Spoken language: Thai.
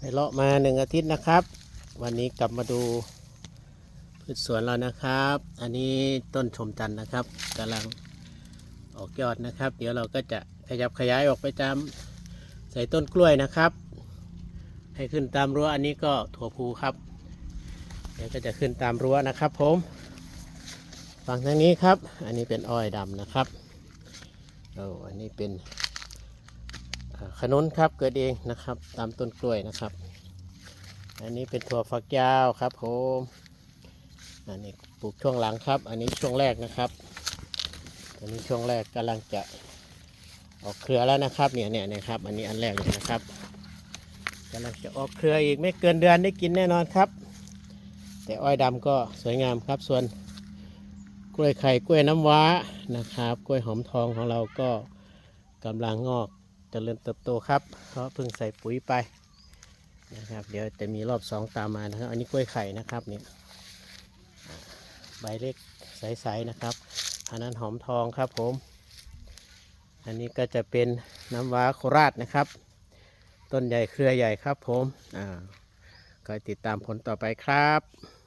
ไปเลาะมาหนึ่งอาทิตย์นะครับ วันนี้กลับมาดูพืชสวนเรานะครับ อันนี้ต้นชมจันนะครับกำลังออกยอดนะครับ เดี๋ยวเราก็จะขยับขยายออกไปตามใส่ต้นกล้วยนะครับ ให้ขึ้นตามรั้วอันนี้ก็ถั่วพูครับ เดี๋ยวก็จะขึ้นตามรั้วนะครับ ผมฝั่งทางนี้ครับ อันนี้เป็นอ้อยดำนะครับโอ้อันนี้เป็น ขนุนครับเกิดเองนะครับ ตามต้นกล้วยนะครับ อันนี้เป็นถั่วฝักยาวครับผมอันนี้ปลูกช่วงหลังครับ อันนี้ช่วงแรกนะครับ อันนี้ช่วงแรกกำลังจะออกเครือแล้วนะครับเนี่ยเนี่ยนะครับ อันนี้อันแรกเลยนะครับกำลังจะออกเครืออีกไม่เกินเดือนได้กินแน่นอนครับ แต่อ้อยดำก็สวยงามครับ ส่วนกล้วยไข่กล้วยน้ำว้านะครับ กล้วยหอมทองของเราก็กำลังงอก จริญเติบโตครับเพราะเพิ่งใส่ปุ๋ยไปนะครับ เดี๋ยวจะมีรอบสองตามมานะครับ อันนี้กล้วยไข่นะครับเนี่ยใบเล็กใสๆนะครับ อันนั้นหอมทองครับผม อันนี้ก็จะเป็นน้ำว้าโคราชนะครับ ต้นใหญ่เครือใหญ่ครับผมอ่าก็ติดตามผลต่อไปครับ